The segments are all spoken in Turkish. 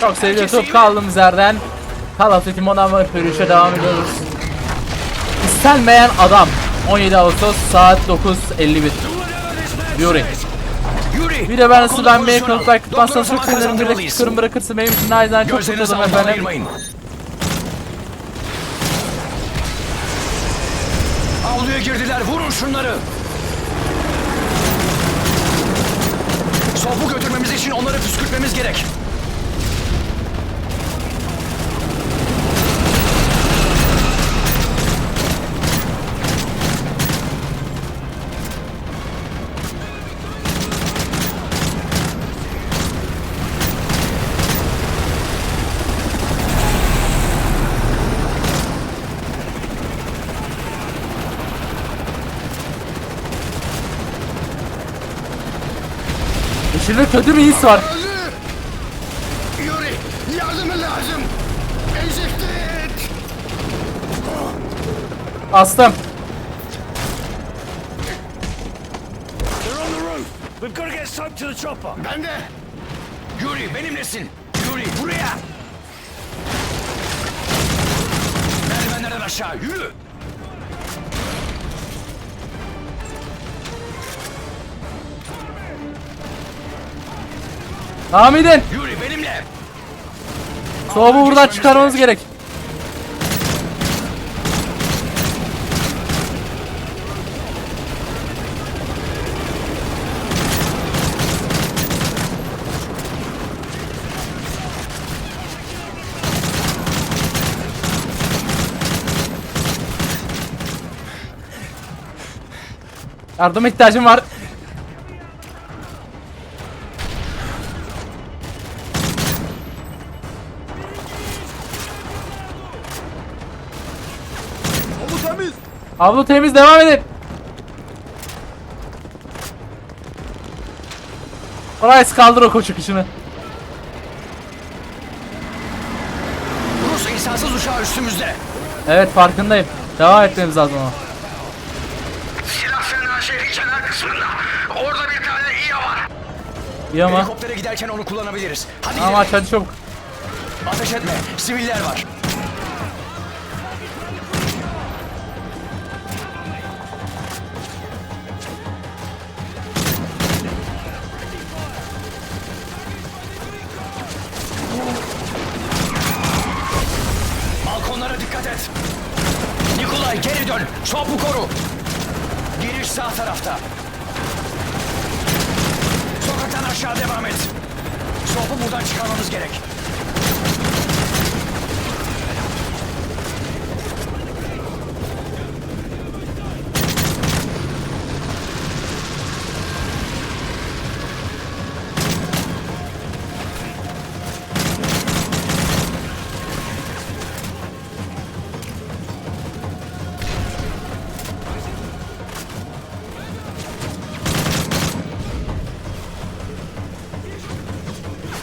Çok sevgili YouTube kaldığımız yerden Call of Duty Modern Warfare 3'e devam ediyoruz. İstenmeyen adam 17 Ağustos saat 9.51 Yuri. Bir de ben nasıl ben beğenip Pozisyon al. like tutmazsanız çok sevinirim. Bir de kırım bırakırsın benim için nacizane çok aldan efendim. Avluya girdiler. Vurun şunları. Sopu götürmemiz için onları püskürtmemiz gerek. İçinde kötü bir his var. Yuri, yardımı lazım. Enjekte et. Astım. They're on the roof. We've got to get Soap to the chopper. Ben de. Yuri benimlesin. Yuri buraya. Merdivenlerden aşağı yürü. Devam edin. Yuri benimle. Soğuğu buradan çıkarmamız gerek. Yardıma ihtiyacım var. Ablo temiz devam edin. Price kaldır o koçu kışını. Rus insansız uçağı üstümüzde. Evet farkındayım. Devam etmemiz lazım ama. Silah fena şehrin kenar kısmında. Orada bir tane İYA var. İyi ama. Helikoptere giderken onu kullanabiliriz. Hadi Ama gidelim. aç hadi çabuk. Ateş etme. Siviller var. Sağ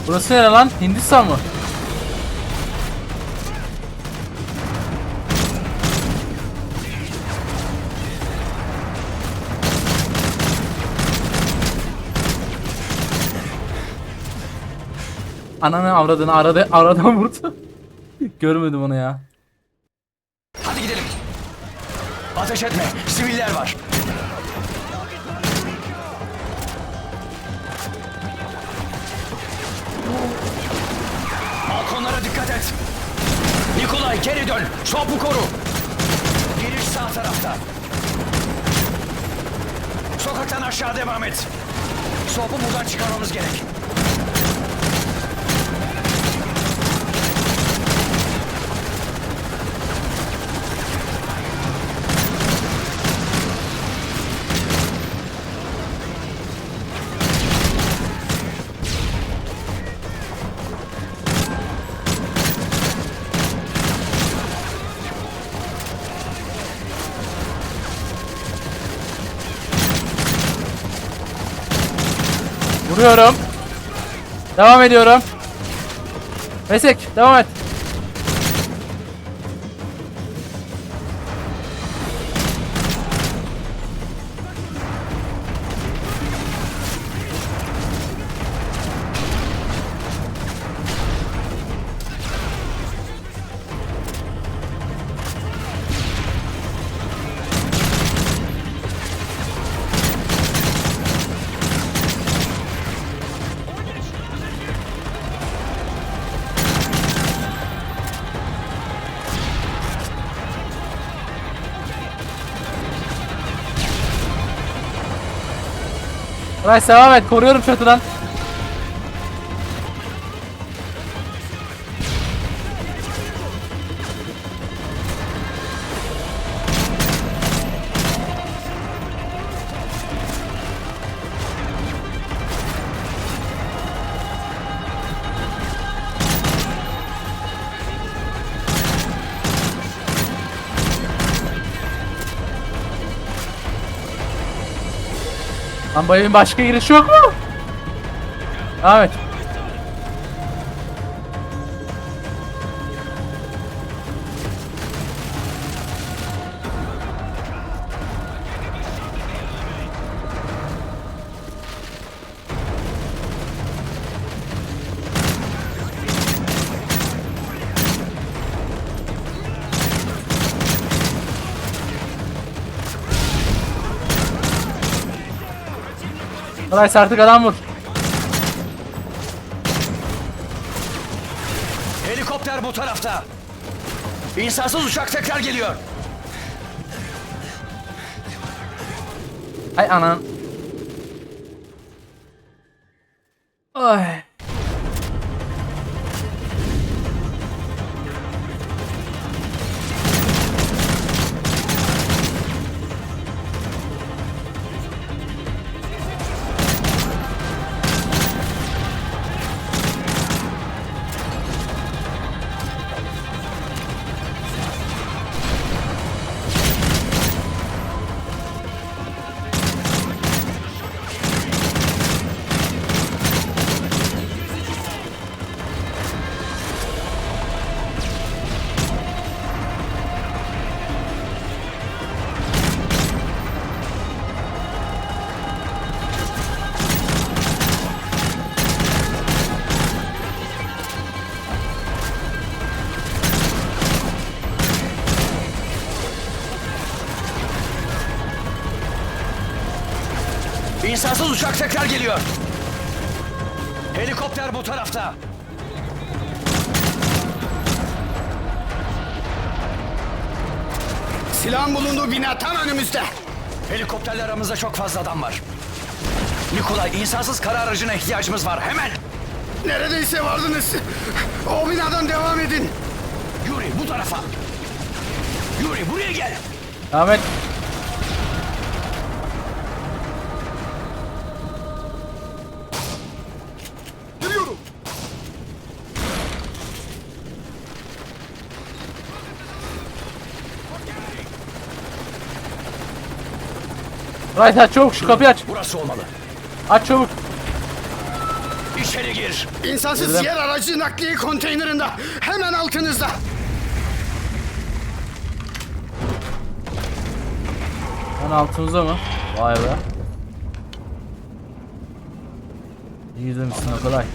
Burası nere lan? Hindistan mı? Ananı avradını aradı aradan vurdu. Görmedim onu ya. Hadi gidelim. Ateş etme. Siviller var. Nikolay geri dön. Sopu koru. Giriş sağ tarafta. Sokaktan aşağı devam et. Sopu buradan çıkarmamız gerek. Vuruyorum. Devam ediyorum. Mesek devam et. Rice devam et. Koruyorum çatıdan. Evin başka girişi yok mu? Devam Rice artık adam vur. Helikopter bu tarafta. İnsansız uçak tekrar geliyor. Ay anan. İnsansız uçak tekrar geliyor. Helikopter bu tarafta. Silahın bulunduğu bina tam önümüzde. Helikopterle aramızda çok fazla adam var. Nikolay, insansız kara aracına ihtiyacımız var. Hemen. Neredeyse vardınız. O binadan devam edin. Yuri bu tarafa. Yuri buraya gel. Devam Rice aç çabuk şu kapıyı aç. Burası olmalı. Aç çabuk. İçeri gir. İnsansız Girdim. yer aracı nakliye konteynerinde. Hemen altınızda. Lan altımızda mı? Vay be. İzlemişsin o kolay.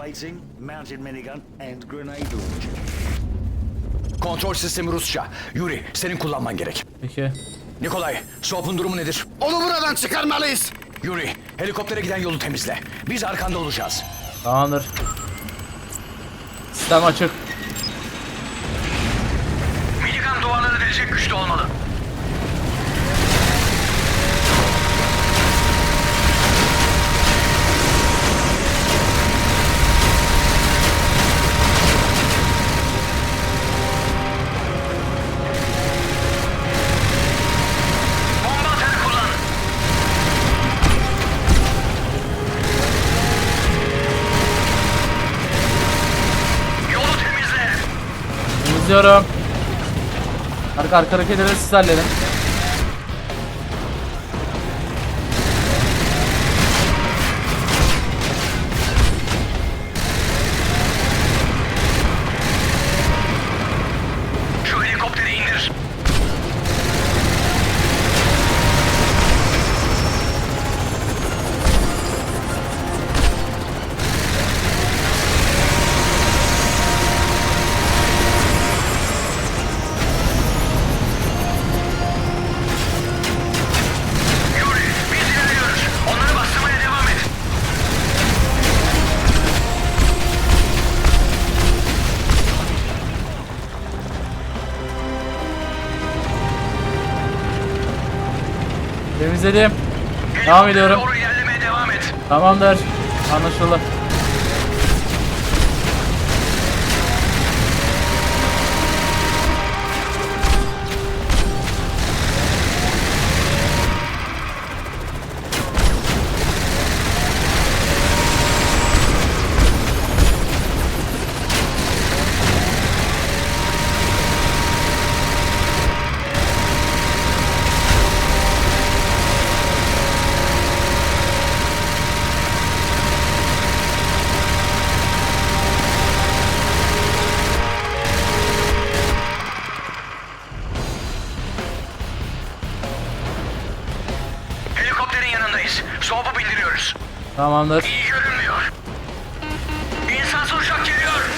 Plating, mounted minigun, and grenade launcher. Kontrol sistemi Rusça. Yuri, senin kullanman gerek. Peki. Nikolay, Soap'un durumu nedir? Onu buradan çıkarmalıyız. Yuri, helikoptere giden yolu temizle. Biz arkanda olacağız. Tamamdır. Sistem açık. Temizliyorum. Arka arka hareketleri siz halledin. Temizledim. Devam ediyorum. Doğru ilerlemeye devam et. Tamamdır. Anlaşıldı. Tamamdır. İyi görünmüyor. İnsansız uçak geliyor.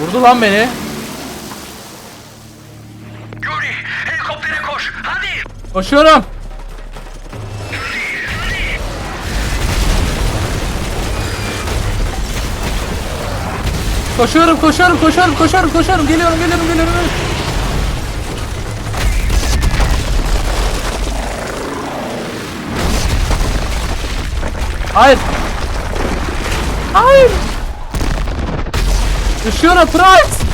Vurdu lan beni. Yuri helikoptere koş. Hadi. Koşuyorum. Koşuyorum, koşuyorum, koşuyorum, koşuyorum, koşuyorum. Geliyorum, geliyorum, geliyorum. geliyorum. Hayır. Hayır. Düşüyorum, Price.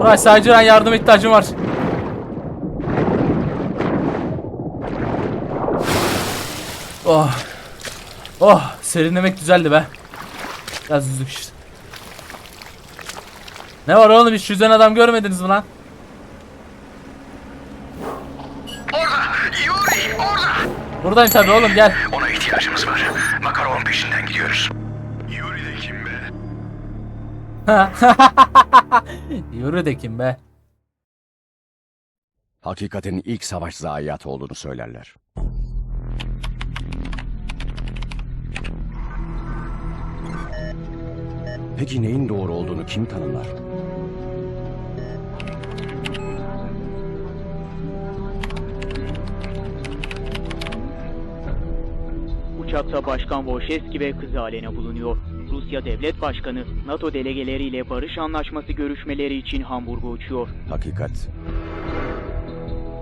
Price acilen yardım ihtiyacım var. Oh. Oh, serinlemek güzeldi be. Biraz üzdük işte. Ne var oğlum hiç yüzen adam görmediniz mi lan? Orada. Yuri orada. Buradayım tabii oğlum gel. Ona ihtiyacımız var. Makarov'un peşinden gidiyoruz. Yuri de kim be? Yürü de kim be. Hakikatin ilk savaş zayiatı olduğunu söylerler. Peki neyin doğru olduğunu kim tanımlar? Uçakta Başkan Wojcicki ve kızı Alena bulunuyor. Rusya Devlet Başkanı NATO delegeleriyle barış anlaşması görüşmeleri için Hamburg'a uçuyor. Hakikat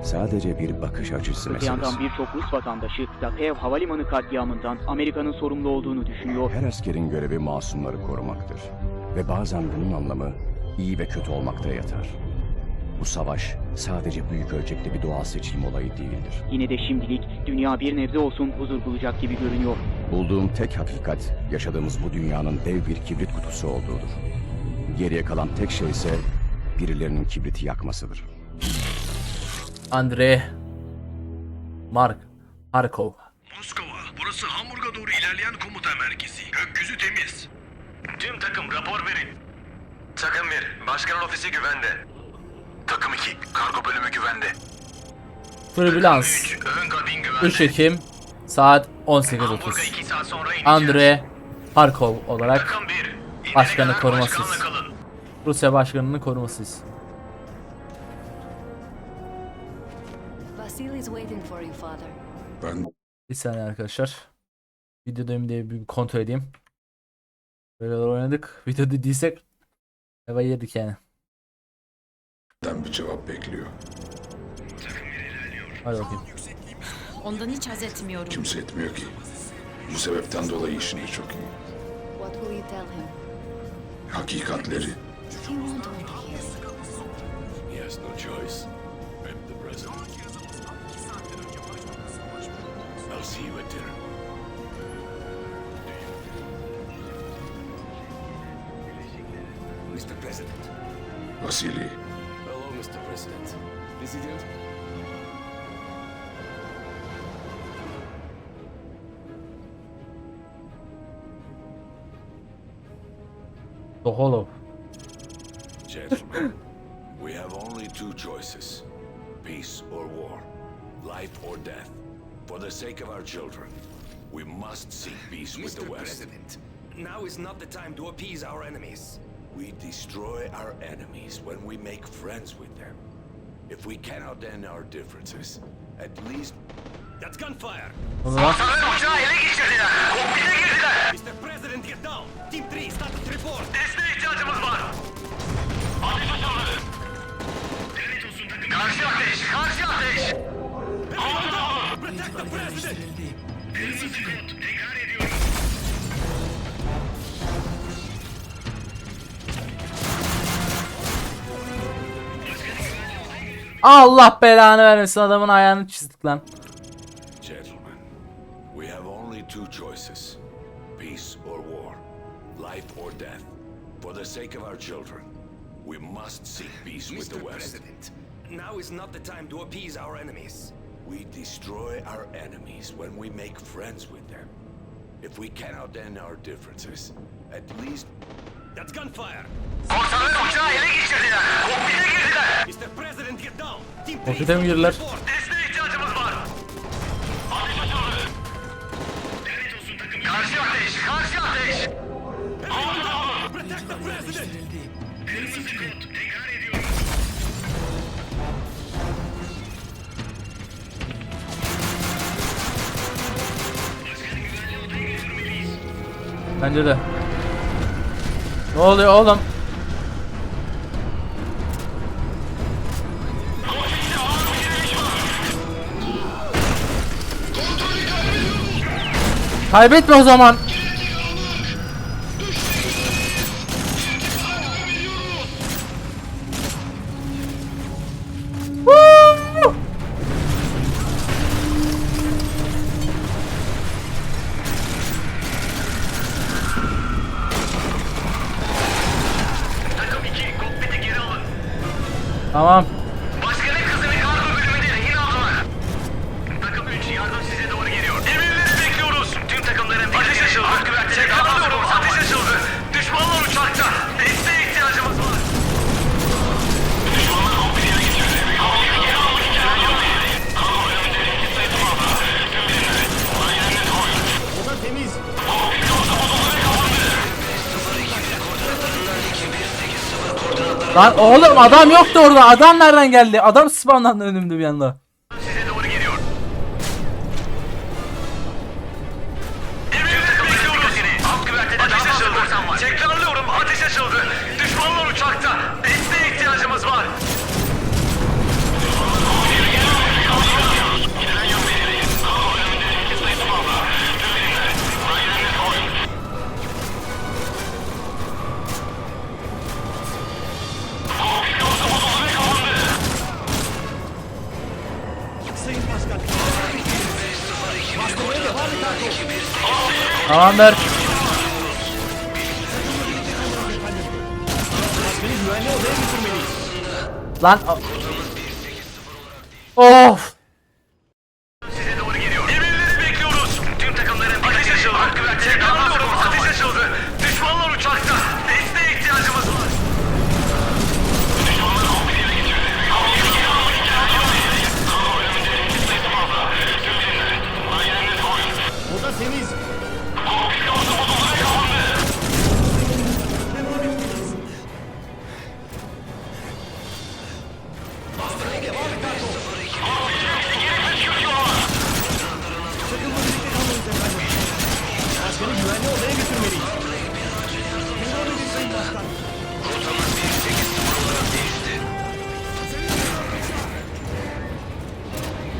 sadece bir bakış açısı Öte meselesi. yandan birçok Rus vatandaşı Zakev Havalimanı katliamından Amerika'nın sorumlu olduğunu düşünüyor. Her askerin görevi masumları korumaktır. Ve bazen bunun anlamı iyi ve kötü olmakta yatar. Bu savaş sadece büyük ölçekli bir doğal seçim olayı değildir. Yine de şimdilik dünya bir nebze olsun huzur bulacak gibi görünüyor. Bulduğum tek hakikat yaşadığımız bu dünyanın dev bir kibrit kutusu olduğudur. Geriye kalan tek şey ise birilerinin kibriti yakmasıdır. Andre Mark Markov. Moskova. Burası Hamburg'a doğru ilerleyen komuta merkezi. Gökyüzü temiz. Tüm takım rapor verin. Takım 1. Başkanın ofisi güvende. Takım 2. Kargo bölümü güvende. Türbülans. 3. Ön kabin güvende. 3 Ekim saat Hamburg'a 18.30. 2 saat sonra ineceğiz. Andre Harkov olarak Takım 1. İnene Başkanı korumasız. Rusya Başkanı'nın korumasıyız. Vasily's waiting for you, father. Bir saniye arkadaşlar. Videodayım diye bir kontrol edeyim. Böyle oynadık. Videoda değilsek eva yedik yani. Den bir cevap bekliyor. Hadi bakayım. Ondan hiç haz etmiyorum. Kimse etmiyor ki. Bu sebepten dolayı işini çok iyi. What will you tell him? Hakikatleri He won't want to hear. He has no choice. I'll see you at dinner. Mr. President. Vasili Hello, Mr. President. President? Sokolov. Gentlemen, we have only two choices peace or war, life or death. For the sake of our children, we must seek peace with the Mr. West. President, now is not the time to appease our enemies. We destroy our enemies when we make friends with them. If we cannot end our differences, at least That's gunfire. O zaman Sanırım uçağı ele geçirdiler. Kokpite girdiler. Mr. President, get down! Team 3, status report! Desteğe ihtiyacımız var. Ateş açıldı. Karşı ateş, karşı ateş. Protect the President! Kırmızı kod, tekrar ediyorum. Allah belanı vermesin adamın ayağını çizdik lan. Gentlemen, we have only two choices peace or war, life or death. For the sake of our children, we must seek peace with the Mr. West. President, now is not the time to appease our enemies. We destroy our enemies when we make friends with them. If we cannot end our differences, at least That's gunfire! Korsanlar uçağı ele geçirdiler. Kokpite girdiler. Mr. President, get down! Team 3, Kokpite mi girdiler? Desteğe ihtiyacımız var. Ateş açıldı. Karşı ateş, karşı ateş. Protect the President! Kırmızı kod, tekrar Bence de. Ne oluyor oğlum? Kaybetme o zaman. Tamam. Lan oğlum adam yoktu orada. Adam nereden geldi? Adam spawnlandı önümde bir anda. Götürmeliyiz. Lan. Of.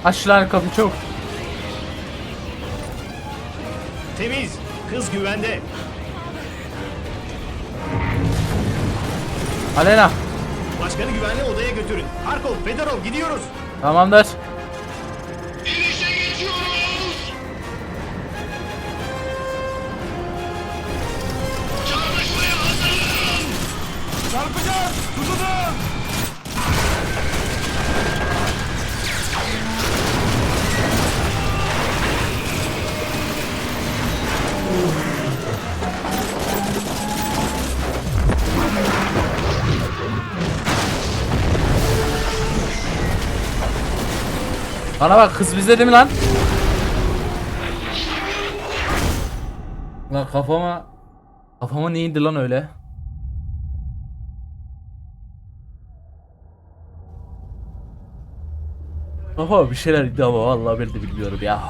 Aç lan kapı çok. Temiz! Kız güvende. Alena. Başkanı güvenli odaya götürün. Harkov, Fedorov gidiyoruz. Tamamdır. Bana bak kız bizde değil mi lan? Lan kafama kafama neydi lan öyle? Kafa bir şeyler idi ama vallahi ben de bilmiyorum ya.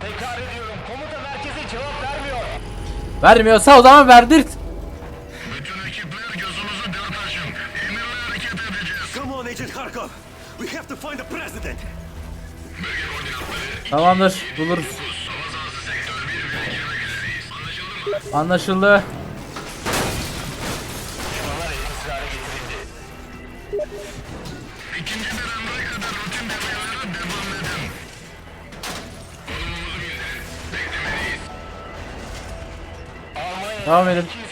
Tekrar ediyorum komuta merkeze cevap vermiyor. Vermiyorsa o zaman verdirt. Kadar rutin devrelere devam edin.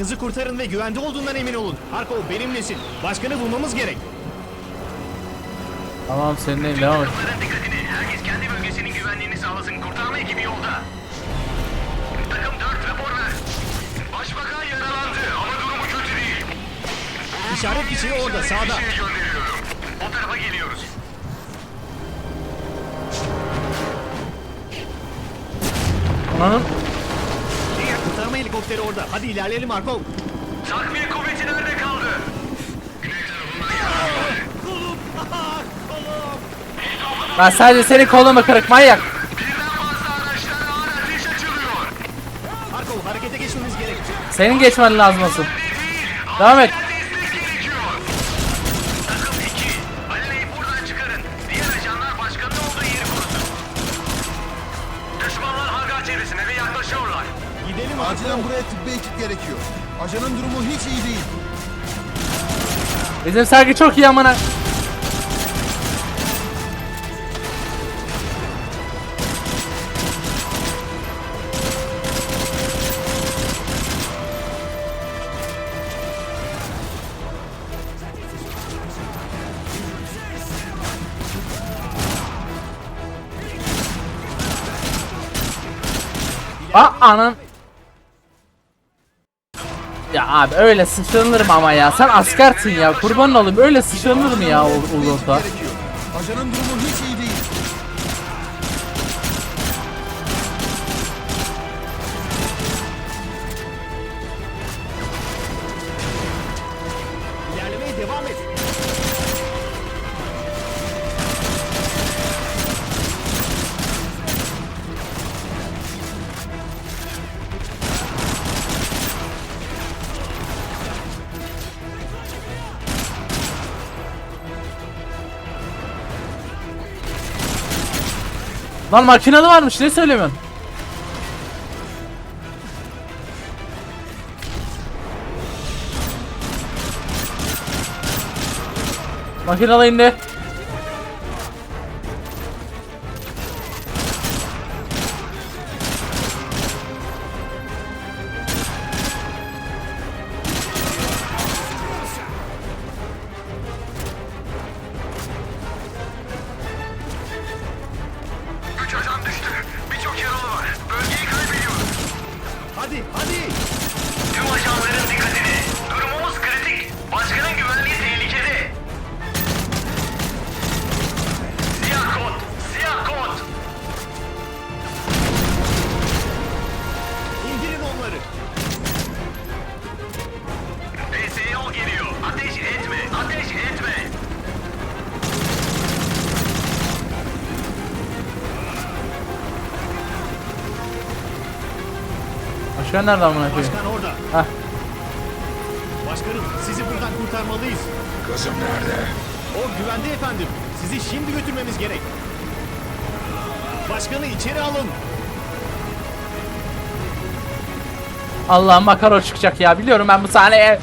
Kızı kurtarın ve güvende olduğundan emin olun. Harkov benimlesin. Başkanı bulmamız gerek. Tamam seninleyim devam et. Takımların dikkatini. Herkes kendi bölgesinin güvenliğini sağlasın. Kurtarma ekibi yolda. Takım 4 rapor ver. Başbakan yaralandı ama durumu kötü değil. İşaret fişeği orada sağda. Bir gönderiyorum. O tarafa geliyoruz. Ananın helikopteri orada. Hadi ilerleyelim Harkov. Takviye kuvveti nerede kaldı? Güney tarafından geldi. ben sadece senin kolunu kırık manyak. Birden fazla araçlara ağır ateş açılıyor. Harkov harekete geçmemiz gerek. Senin geçmen lazım asıl. Devam et. Buraya tıbbi ekip gerekiyor. Ajanın durumu hiç iyi değil. Bizim sergi çok iyi amına. Aa anan. Abi öyle sıçranır mı ama ya? Sen askersin ya. Kurban olayım. Öyle sıçranır mı ya? Gerekiyor. Ajanın durumu hiç iyi Lan makinalı varmış ne söylemiyorsun? Makinalı indi. Başkan nerede amına koyayım? Başkan orada. Hah. Başkanım sizi buradan kurtarmalıyız. Kızım nerede? O güvende efendim. Sizi şimdi götürmemiz gerek. Başkanı içeri alın. Allah'ım makaro çıkacak ya. Biliyorum ben bu sahneye.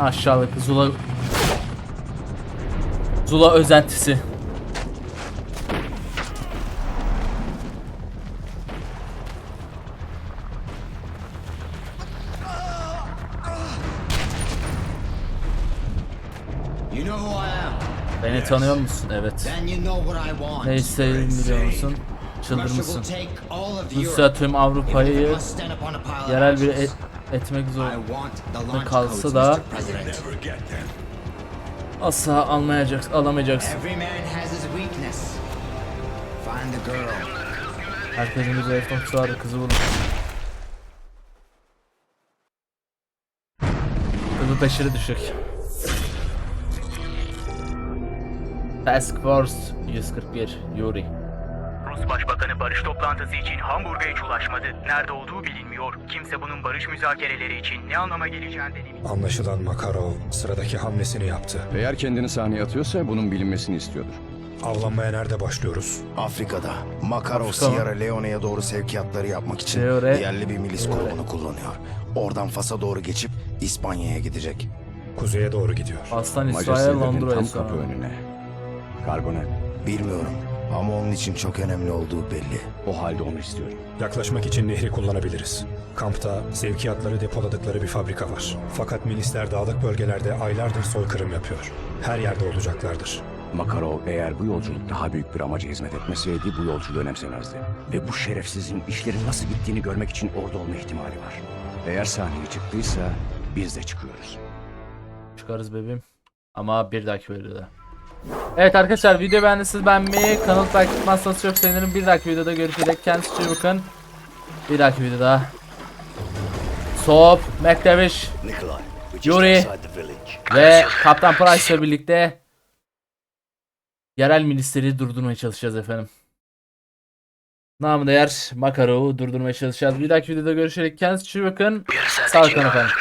Aşağılık Zula Zula özentisi. Beni tanıyor musun? Evet. Then you know what I want. Ne istediğimi biliyor musun? Çıldırmışsın. Rusya tüm Avrupa'yı yerel bir et, etmek I zor. want the launch kalsa da-. Asla almayacaksın, alamayacaksın. Herkesin bir zayıf noktası vardı kızı bulun. Kızı taşırı düşük. Task Force 141 Yuri. Rus Başbakanı barış toplantısı için Hamburg'a hiç ulaşmadı. Nerede olduğu bilinmiyor. Kimse bunun barış müzakereleri için ne anlama geleceğinden emin Anlaşılan Makarov sıradaki hamlesini yaptı. Eğer kendini sahneye atıyorsa bunun bilinmesini istiyordur. Avlanmaya nerede başlıyoruz? Afrika'da Makarov Afrika? Sierra Leone'ye doğru sevkiyatları yapmak için Leone- yerli bir milis grubunu kullanıyor. Oradan Fas'a doğru geçip İspanya'ya gidecek. Kuzeye doğru gidiyor. Aslan İsrail Londra'ya tam kapı önüne. Kargo ne? Bilmiyorum ama onun için çok önemli olduğu belli. O halde onu istiyorum. Yaklaşmak için nehri kullanabiliriz. Kampta sevkiyatları depoladıkları bir fabrika var. Fakat milisler dağlık bölgelerde aylardır soykırım yapıyor. Her yerde olacaklardır. Makarov eğer bu yolculuk daha büyük bir amaca hizmet etmeseydi bu yolculuğu önemsemezdi. Ve bu şerefsizin işlerin nasıl bittiğini görmek için orada olma ihtimali var. Eğer sahneye çıktıysa biz de çıkıyoruz. Çıkarız bebeğim. Ama bir dahaki videoda. Evet arkadaşlar video beğendiyseniz beğenmeyi, kanalı takip etmezseniz çok sevinirim. Bir dahaki videoda görüşerek kendinize iyi bakın. Bir dahaki videoda Soğuk, McTavish, Yuri ve Kaptan Price ile birlikte yerel milisleri durdurmaya çalışacağız efendim. Namı değer Makarov'u durdurmaya çalışacağız. Bir dahaki videoda görüşerek kendinize iyi bakın. Sağ olun efendim.